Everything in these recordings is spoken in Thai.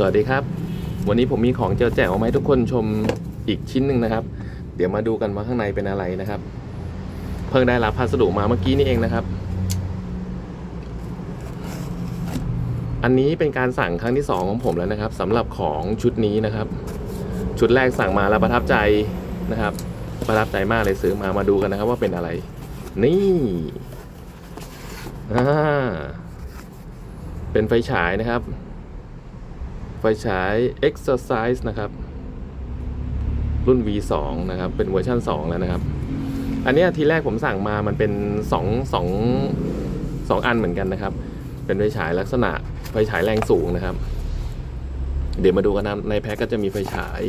สวัสดีครับ วันนี้ผมมีของเจอแจกมาให้ทุกคนชมอีกชิ้นหนึ่งนะครับ เดี๋ยวมาดูกันว่าข้างในเป็นอะไรนะครับ เพิ่งได้รับพัสดุมาเมื่อกี้นี่เองนะครับ อันนี้เป็นการสั่งครั้งที่สองของผมแล้วนะครับสำหรับของชุดนี้นะครับ ชุดแรกสั่งมาแล้วประทับใจนะครับ ประทับใจมากเลยซื้อมามาดูกันนะครับ ว่าเป็นอะไร นี่อ่าเป็นไฟฉายนะครับ ไฟฉาย Exercise นะครับ รุ่น V2 นะครับ เป็นเวอร์ชัน2 แล้วนะครับ อันนี้ทีแรกผมสั่งมามันเป็น 2 2 2 อันเหมือนกันนะครับ เป็นไฟฉายลักษณะไฟฉายแรงสูงนะครับ เดี๋ยวมาดูกันนะในแพ็กก็จะมีไฟฉาย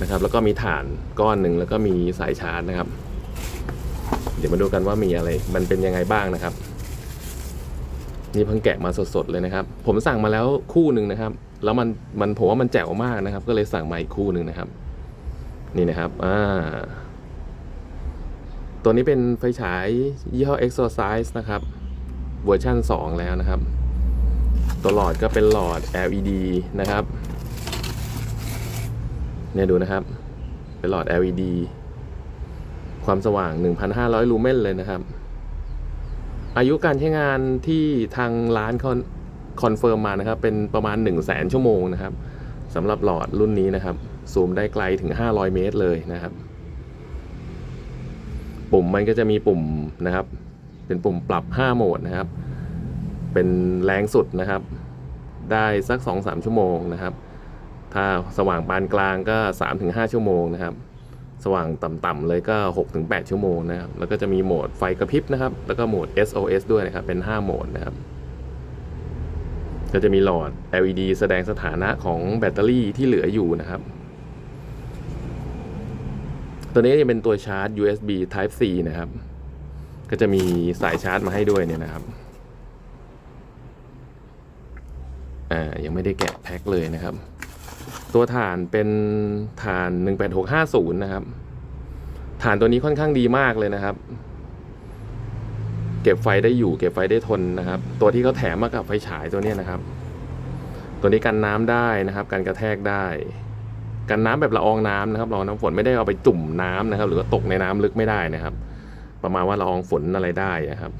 นะครับ แล้วก็มีฐานก้อนหนึ่งแล้วก็มีสายชาร์จนะครับ เดี๋ยวมาดูกันว่ามีอะไร มันเป็นยังไงบ้างนะครับ นี่เพิ่งแกะมาสดๆเลยนะครับ ผมสั่งมาแล้วคู่หนึ่งนะครับ แล้วมันมันผมว่ามันแจ๋วมากนะครับ ก็เลยสั่งมาอีกคู่หนึ่งนะครับ นี่นะครับอ่าตัวนี้เป็นไฟฉายยี่ห้อ Exercise นะครับ เวอร์ชัน2 แล้วนะครับ ตัวหลอดก็เป็นหลอด LED นะครับ เนี่ยดูนะครับ เป็นหลอด LED ความสว่าง 1,500 ลูเมนเลยนะครับ อายุการใช้งานที่ทางร้านคอนคอนเฟิร์มมานะครับ เป็นประมาณ 1 0 0 0 0แชั่วโมงนะครับสำหรับหลอดรุ่นนี้นะครับ ซูมได้ไกลถึง 500 เมตรเลยนะครับ ปุ่มมันก็จะมีปุ่มนะครับ เป็นปุ่มปรับ 5 โหมดนะครับ เป็นแรงสุดนะครับ ได้สัก 2-3 ชั่วโมงนะครับ ถ้าสว่างปานกลางก็ 3-5 ชั่วโมงนะครับ สว่างต่ำๆเลยก็ 6-8 ชั่วโมงนะครับแล้วก็จะมีโหมดไฟกระพริบนะครับ แล้วก็โหมด SOS ด้วยนะครับ เป็น 5 โหมดนะครับ ก็จะมีหลอด LED แสดงสถานะของแบตเตอรี่ที่เหลืออยู่นะครับตัวนี้จะเป็นตัวชาร์จ USB Type C นะครับ ก็จะมีสายชาร์จมาให้ด้วยเนี่ยนะครับ อ่า ยังไม่ได้แกะแพ็คเลยนะครับ ตัวฐานเป็นฐาน 18650 นะครับ ฐานตัวนี้ค่อนข้างดีมากเลยนะครับ เก็บไฟได้อยู่ เก็บไฟได้ทนนะครับ ตัวที่เขาแถมมากับไฟฉายตัวนี้นะครับ ตัวนี้กันน้ำได้นะครับ กันกระแทกได้ กันน้ำแบบละอองน้ำนะครับละอองน้ำฝนไม่ได้เอาไปจุ่มน้ำนะครับ หรือว่าตกในน้ำลึกไม่ได้นะครับ ประมาณว่าละอองฝนอะไรได้นะครับ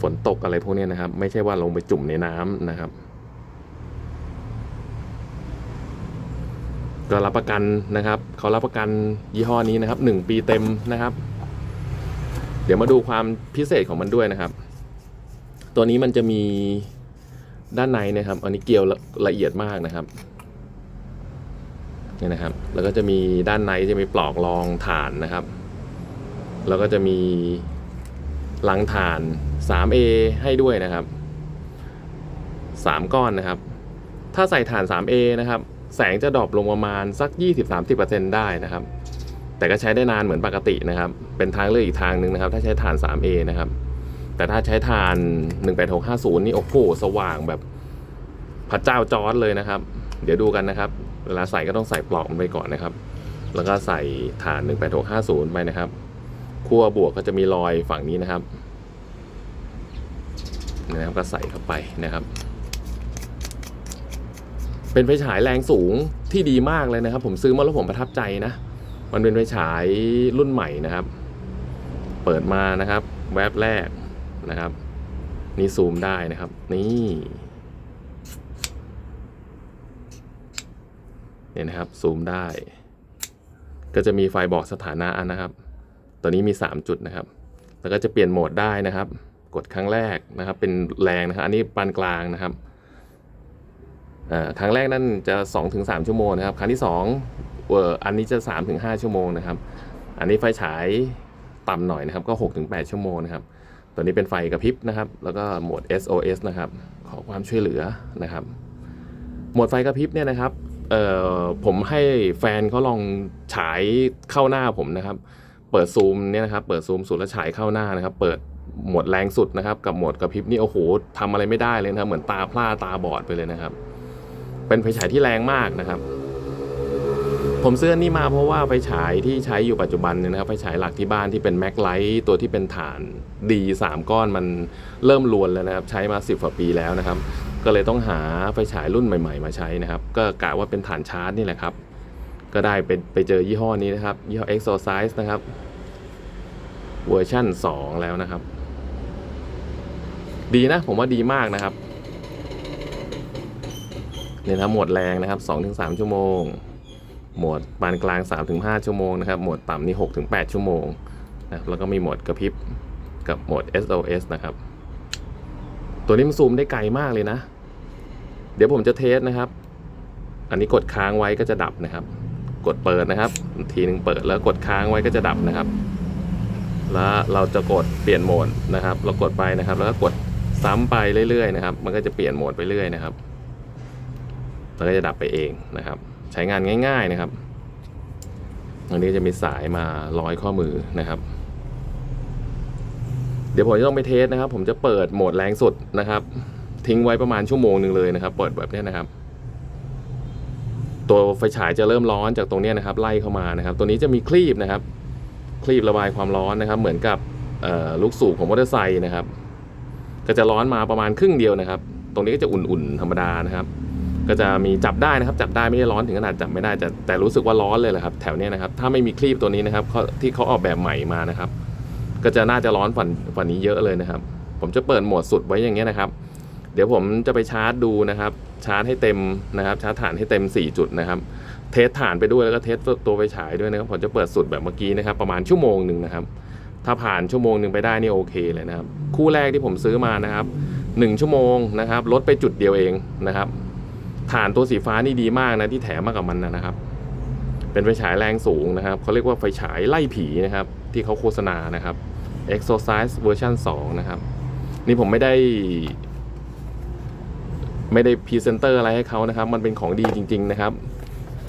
ฝนตกอะไรพวกนี้นะครับ ไม่ใช่ว่าลงไปจุ่มในน้ำนะครับ ก็รับประกันนะครับเขารับประกันยี่ห้อนี้นะครับหนึ่งปีเต็มนะครับ เดี๋ยวมาดูความพิเศษของมันด้วยนะครับ ตัวนี้มันจะมีด้านในนะครับ อันนี้เกลียวละละเอียดมากนะครับนี่นะครับ แล้วก็จะมีด้านในจะมีปลอกรองฐานนะครับ แล้วก็จะมีลังฐาน 3A ให้ด้วยนะครับ 3 ก้อนนะครับ ถ้าใส่ฐาน 3A นะครับ แสงจะดรอปลงประมาณสัก 20-30%ได้นะครับ แต่ก็ใช้ได้นานเหมือนปกตินะครับ เป็นทางเลือกอีกทางหนึ่งนะครับ ถ้าใช้ฐาน 3A นะครับ แต่ถ้าใช้ฐาน 18650 นี่โอ้โหสว่างแบบพระเจ้าจอร์ดเลยนะครับ เดี๋ยวดูกันนะครับ เวลาใส่ก็ต้องใส่ปลอกมันไปก่อนนะครับ แล้วก็ใส่ฐาน 18650 ไปนะครับขั้วบวกก็จะมีรอยฝั่งนี้นะครับนะครับก็ใส่เข้าไปนะครับ เป็นไฟฉายแรงสูงที่ดีมากเลยนะครับ ผมซื้อมาแล้วผมประทับใจนะ มันเป็นไฟฉายรุ่นใหม่นะครับ เปิดมานะครับ แวบแรกนะครับ นี่ซูมได้นะครับ นี่เนี่ยนะครับซูมได้ ก็จะมีไฟบอกสถานะนะครับ ตัวนี้มี 3 จุดนะครับ แล้วก็จะเปลี่ยนโหมดได้นะครับ กดครั้งแรกนะครับ เป็นแรงนะครับ อันนี้ปานกลางนะครับ ครั้งแรกนั่นจะ 2-3 ชั่วโมงนะครับ ครั้งที่2เอออันนี้จะ 3-5 ชั่วโมงนะครับ อันนี้ไฟฉายต่ำหน่อยนะครับก็ 6-8 ชั่วโมงนะครับ ตัวนี้เป็นไฟกระพริบนะครับ แล้วก็โหมด SOS นะครับ ขอความช่วยเหลือนะครับ โหมดไฟกระพริบเนี่ยนะครับเออผมให้แฟนเขาลองฉายเข้าหน้าผมนะครับ เปิดซูมเนี่ยนะครับ เปิดซูมสุดแล้วฉายเข้าหน้านะครับ เปิดโหมดแรงสุดนะครับ กับโหมดกระพริบนี่โอ้โหทำอะไรไม่ได้เลยนะครับ เหมือนตาพร่าตาบอดไปเลยนะครับ เป็นไฟฉายที่แรงมากนะครับ ผมซื้อนนี้มาเพราะว่าไฟฉายที่ใช้อยู่ปัจจุบันเนี่ยนะครับไฟฉายหลักที่บ้านที่เป็นแม็กไลท์ตัวที่เป็นฐานดีสามก้อนมันเริ่มรวนแล้วนะครับ ใช้มา 10กว่าปีแล้วนะครับ ก็เลยต้องหาไฟฉายรุ่นใหม่ ๆ มาใช้นะครับ ก็กะว่าเป็นฐานชาร์จนี่แหละครับก็ได้ไปไปเจอยี่ห้อนี้นะครับ ยี่ห้อ Exercise นะครับ เวอร์ชั่น 2 แล้วนะครับ ดีนะ ผมว่าดีมากนะครับ เนี่ยนะครับโหมดแรงนะครับ2-3 ชั่วโมง โหมดปานกลาง 3-5 ชั่วโมงนะครับโหมดต่ำนี่6-8 ชั่วโมงนะครับแล้วก็มีโหมดกระพริบกับโหมด SOS นะครับ ตัวนี้มันซูมได้ไกลมากเลยนะ เดี๋ยวผมจะเทสนะครับ อันนี้กดค้างไว้ก็จะดับนะครับ กดเปิดนะครับ ทีหนึ่งเปิดแล้วกดค้างไว้ก็จะดับนะครับ แล้วเราจะกดเปลี่ยนโหมดนะครับ เรากดไปนะครับ แล้วก็กดซ้ำไปเรื่อยๆนะครับ มันก็จะเปลี่ยนโหมดไปเรื่อยนะครับ แล้วก็จะดับไปเองนะครับ ใช้งานง่าย ๆนะครับอันนี้จะมีสายมาร้อยข้อมือนะครับ เดี๋ยวผมจะต้องไปเทสนะครับ ผมจะเปิดโหมดแรงสุดนะครับ ทิ้งไว้ประมาณชั่วโมงหนึ่งเลยนะครับ เปิดแบบนี้นะครับ ตัวไฟฉายจะเริ่มร้อนจากตรงนี้นะครับ ไล่เข้ามานะครับ ตัวนี้จะมีคลีบนะครับ คลีบระบายความร้อนนะครับ เหมือนกับลูกสูบของมอเตอร์ไซค์นะครับ ก็จะร้อนมาประมาณครึ่งเดียวนะครับ ตรงนี้ก็จะอุ่นๆธรรมดานะครับ ก็จะมีจับได้นะครับจับได้ไม่ได้ร้อนถึงขนาดจับไม่ได้แต่แต่รู้สึกว่าร้อนเลยแหละครับแถวเนี้ยนะครับถ้าไม่มีคลีบตัวนี้นะครับที่เขาออกแบบใหม่มานะครับ ก็จะน่าจะร้อนฝันฝันนี้เยอะเลยนะครับ ผมจะเปิดโหมดสุดไว้อย่างเงี้ยนะครับ เดี๋ยวผมจะไปชาร์จดูนะครับ ชาร์จให้เต็มนะครับ ชาร์จฐานให้เต็ม 4 จุดนะครับ เทสฐานไปด้วยแล้วก็เทสตัวไฟฉายด้วยนะครับผมจะเปิดสุดแบบเมื่อกี้นะครับ ประมาณชั่วโมงหนึ่งนะครับ ถ้าผ่านชั่วโมงหนึ่งไปได้นี่โอเคเลยนะครับ คู่แรกที่ผมซื้อมานะครับ1ชั่วโมงนะครับลดไปจุดเดียวเองนะครับ ฐานตัวสีฟ้านี่ดีมากนะที่แถมมากับมันนะครับ เป็นไฟฉายแรงสูงนะครับเขาเรียกว่าไฟฉายไล่ผีนะครับ ที่เขาโฆษณานะครับ Exercise เวอร์ชัน2นะครับ นี่ผมไม่ได้ ไม่ได้พรีเซนเตอร์อะไรให้เขานะครับ มันเป็นของดีจริง ๆ นะครับ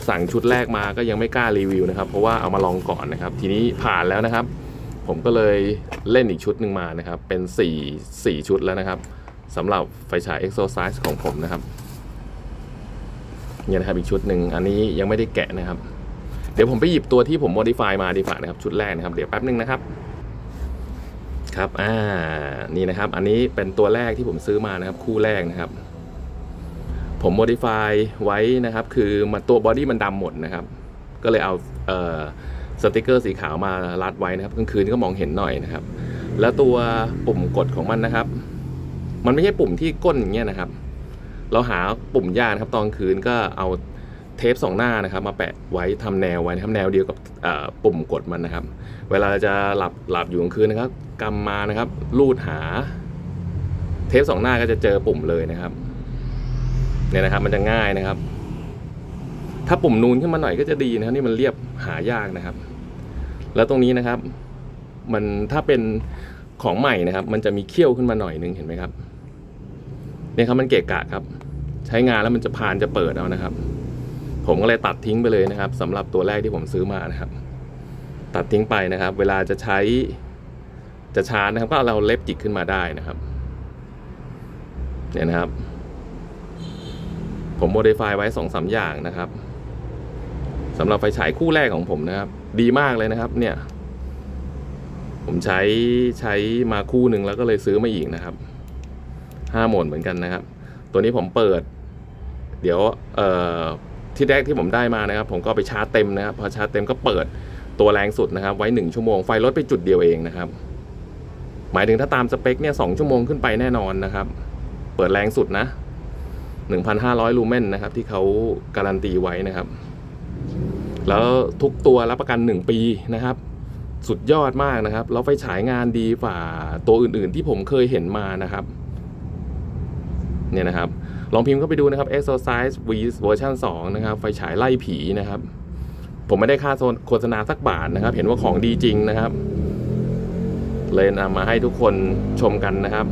สั่งชุดแรกมาก็ยังไม่กล้ารีวิวนะครับ เพราะว่าเอามาลองก่อนนะครับ ทีนี้ผ่านแล้วนะครับ ผมก็เลยเล่นอีกชุดหนึ่งมานะครับ เป็น 4 4 ชุดแล้วนะครับสำหรับไฟฉาย Exercise ของผมนะครับ เนี่ยนะครับอีกชุดหนึ่งอันนี้ยังไม่ได้แกะนะครับ เดี๋ยวผมไปหยิบตัวที่ผม modify มาดีกว่านะครับชุดแรกนะครับ เดี๋ยวแป๊บนึงนะครับ ครับอ่านี่นะครับ อันนี้เป็นตัวแรกที่ผมซื้อมานะครับ คู่แรกนะครับ ผม modify ไว้นะครับ คือมันตัวบอดี้มันดำหมดนะครับ ก็เลยเอาเอ่อสติกเกอร์สีขาวมารัดไว้นะครับกลางคืนก็มองเห็นหน่อยนะครับ แล้วตัวปุ่มกดของมันนะครับ มันไม่ใช่ปุ่มที่ก้นอย่างเงี้ยนะครับ เราหาปุ่มยานะครับตอนคืนก็เอาเทปสองหน้านะครับ มาแปะไว้ทำแนวไว้นะครับแนวเดียวกับปุ่มกดมันนะครับ เวลาจะหลับหลับอยู่กลางคืนนะครับกำมานะครับลูดหา เทปสองหน้าก็จะเจอปุ่มเลยนะครับเนี่ยนะครับ มันจะง่ายนะครับ ถ้าปุ่มนูนขึ้นมาหน่อยก็จะดีนะครับนี่มันเรียบหายากนะครับ แล้วตรงนี้นะครับ มันถ้าเป็นของใหม่นะครับ มันจะมีเขี้ยวขึ้นมาหน่อยนึงเห็นไหมครับ เนี่ยครับมันเกะกะครับ ใช้งานแล้วมันจะพานจะเปิดเอานะครับ ผมก็เลยตัดทิ้งไปเลยนะครับสำหรับตัวแรกที่ผมซื้อมานะครับ ตัดทิ้งไปนะครับ เวลาจะใช้จะชาร์จนะครับ ก็เอาเราเล็บจิกขึ้นมาได้นะครับ เนี่ยนะครับ ผมโมดิฟายไว้สองสาอย่างนะครับสำหรับไฟฉายคู่แรกของผมนะครับ ดีมากเลยนะครับ เนี่ย ผมใช้ใช้มาคู่หนึ่งแล้วก็เลยซื้อมาอีกนะครับ ห้าโหมดเหมือนกันนะครับ ตัวนี้ผมเปิด เดี๋ยวเอ่อที่แรกที่ผมได้มานะครับ ผมก็ไปชาร์จเต็มนะครับพอชาร์จเต็มก็เปิดตัวแรงสุดนะครับ ไว้หนึ่งชั่วโมงไฟลดไปจุดเดียวเองนะครับ หมายถึงถ้าตามสเปคเนี่ยสองชั่วโมงขึ้นไปแน่นอนนะครับ เปิดแรงสุดนะ 1,500 ลูเมนนะครับ ที่เขาการันตีไว้นะครับ แล้วทุกตัวรับประกัน 1 ปีนะครับสุดยอดมากนะครับ แล้วไฟฉายงานดีฝ่าตัวอื่นๆที่ผมเคยเห็นมานะครับ เนี่ยนะครับ ลองพิมพ์เข้าไปดูนะครับ Exercise V เวอร์ชัน2นะครับ ไฟฉายไล่ผีนะครับ ผมไม่ได้ค่าโฆษณาสักบาทนะครับ เห็นว่าของดีจริงนะครับ เลยนำมาให้ทุกคนชมกันนะครับ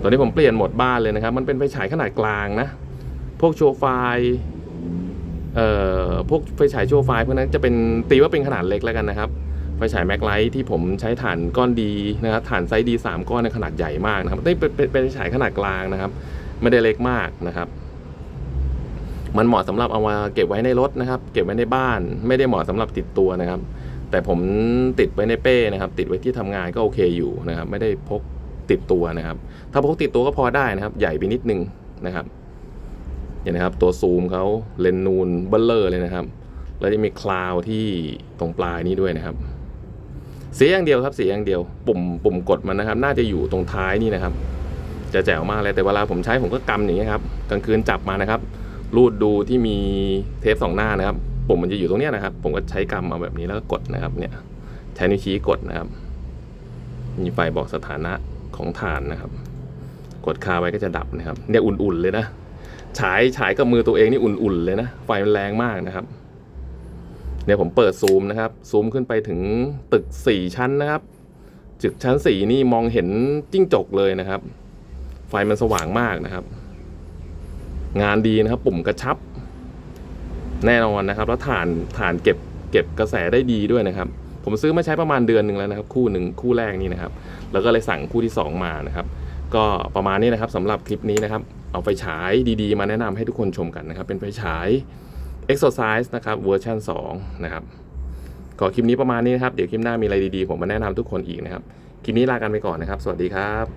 ตอนนี้ผมเปลี่ยนโหมดบ้านเลยนะครับ มันเป็นไฟฉายขนาดกลางนะ พวกโชว์ไฟเอ่อพวกไฟฉายโชว์ไฟพวกนั้นจะเป็นตีว่าเป็นขนาดเล็กแล้วกันนะครับไฟฉายแม็กไลท์ที่ผมใช้ฐานก้อนดีนะครับฐานไซส์ดีสามก้อนในขนาดใหญ่มากนะครับนี่เป็นเป็นไฟฉายขนาดกลางนะครับ ไม่ได้เล็กมากนะครับ มันเหมาะสำหรับเอามาเก็บไว้ในรถนะครับ เก็บไว้ในบ้าน ไม่ได้เหมาะสำหรับติดตัวนะครับ แต่ผมติดไว้ในเป้นะครับ ติดไว้ที่ทำงานก็โอเคอยู่นะครับ ไม่ได้พกติดตัวนะครับ ถ้าพกติดตัวก็พอได้นะครับ ใหญ่ไปนิดนึงนะครับเห็นนะครับตัวซูมเขาเลนนูนเบลเลอร์เลยนะครับ แล้วจะมีคลาวที่ตรงปลายนี้ด้วยนะครับ เสียอย่างเดียวครับเสียอย่างเดียว ปุ่มปุ่มกดมันนะครับ น่าจะอยู่ตรงท้ายนี่นะครับ จะแจ๋วมากเลยแต่เวลาผมใช้ผมก็กำอย่างนี้ยครับกลางคืนจับมานะครับ รูดดูที่มีเทปสองหน้านะครับปุ่มมันจะอยู่ตรงเนี้ยนะครับ ผมก็ใช้กำมาแบบนี้แล้วก็กดนะครับ เนี่ยใช้นิ้วชี้กดนะครับ มีไฟบอกสถานะของฐานนะครับ กดคาไว้ก็จะดับนะครับ เนี่ยอุ่นๆเลยนะฉายฉายกับมือตัวเองนี่อุ่นๆเลยนะไฟมันแรงมากนะครับเนี่ยผมเปิดซูมนะครับ ซูมขึ้นไปถึงตึกสี่ชั้นนะครับตึกชั้นสี่นี่มองเห็นจิ้งจกเลยนะครับ ไฟมันสว่างมากนะครับ งานดีนะครับ ปุ่มกระชับ แน่นอนนะครับ แล้วฐานฐานเก็บเก็บกระแสได้ดีด้วยนะครับ ผมซื้อมาใช้ประมาณเดือนหนึ่งแล้วนะครับ คู่หนึ่งคู่แรกนี่นะครับ แล้วก็เลยสั่งคู่ที่สองมานะครับ ก็ประมาณนี้นะครับสำหรับคลิปนี้นะครับ เอาไฟฉายดีๆ มาแนะนำให้ทุกคนชมกันนะครับ เป็นไฟฉาย Exercise นะครับเวอร์ชัน2นะครับก็คลิปนี้ประมาณนี้นะครับ เดี๋ยวคลิปหน้ามีอะไรดีๆ ผมมาแนะนำทุกคนอีกนะครับ คลิปนี้ลากันไปก่อนนะครับ สวัสดีครับ